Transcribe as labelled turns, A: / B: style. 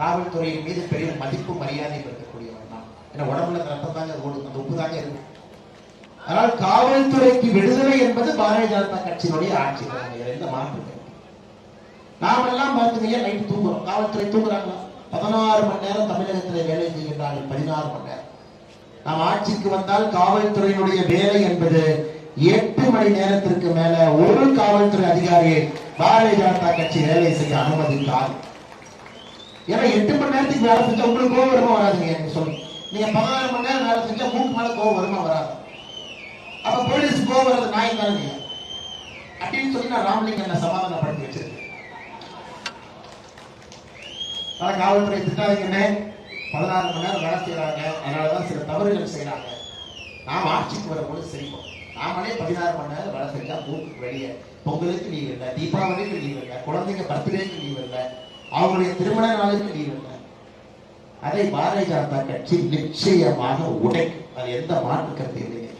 A: காவல்துறையின் மீது பெரிய மதிப்பு மரியாதை இருக்கக்கூடியவன் தான் ஏன்னா உடம்புல ரத்தம் தாங்க ஓடும். அந்த உப்பு தாங்க இருக்கும். ஆனால் காவல்துறைக்கு விடுதலை என்பது பாரதிய ஜனதா கட்சியினுடைய ஆட்சி. எந்த மாற்று நாம் எல்லாம் நாமெல்லாம் நைட்டு தூங்குறோம். காவல்துறை தூங்குறாங்களா? பதினாறு மணி நேரம் தமிழகத்தில் வேலை செய்கின்றார்கள். பதினாறு மணி நேரம். நாம் ஆட்சிக்கு வந்தால் காவல்துறையினுடைய வேலை என்பது எட்டு மணி நேரத்திற்கு மேல ஒரு காவல்துறை அதிகாரியை பாரதிய ஜனதா கட்சி வேலை செய்ய அனுமதித்தார் ஏன்னா எட்டு மணி நேரத்துக்கு வேலை செஞ்சா உங்களுக்கு கோவம் வருமா வராதுங்க எனக்கு சொல்லுங்க நீங்க பதினாறு மணி நேரம் வேலை செஞ்சா மூக்கு மேல கோவம் வருமா வராது. அப்ப போலீஸ் கோவம் வர்றது நாய் தானே நீங்க அப்படின்னு சொல்லி நான் ராமலிங்கனை சமாதானப்படுத்தி வச்சிருக்கேன். ஆனா காவல்துறை திட்டாதீங்கன்னு பதினாறு மணி நேரம் வேலை செய்யறாங்க அதனாலதான் சில தவறுகள் செய்யறாங்க நாம் ஆட்சிக்கு வரும்போது செய்வோம் நாமளே பதினாறு மணி நேரம் வேலை செஞ்சா மூக்கு வெளியே பொங்கலுக்கு லீவ் இல்லை தீபாவளிக்கு லீவ் இல்லை குழந்தைங்க பர்த்டேக்கு லீவ் இல்லை அவங்களுடைய திருமண நாளுக்கு நீ அதை பாரதிய ஜனதா கட்சி நிச்சயமாக உடைக்கும். அது எந்த மாற்று கருத்து இல்லைங்க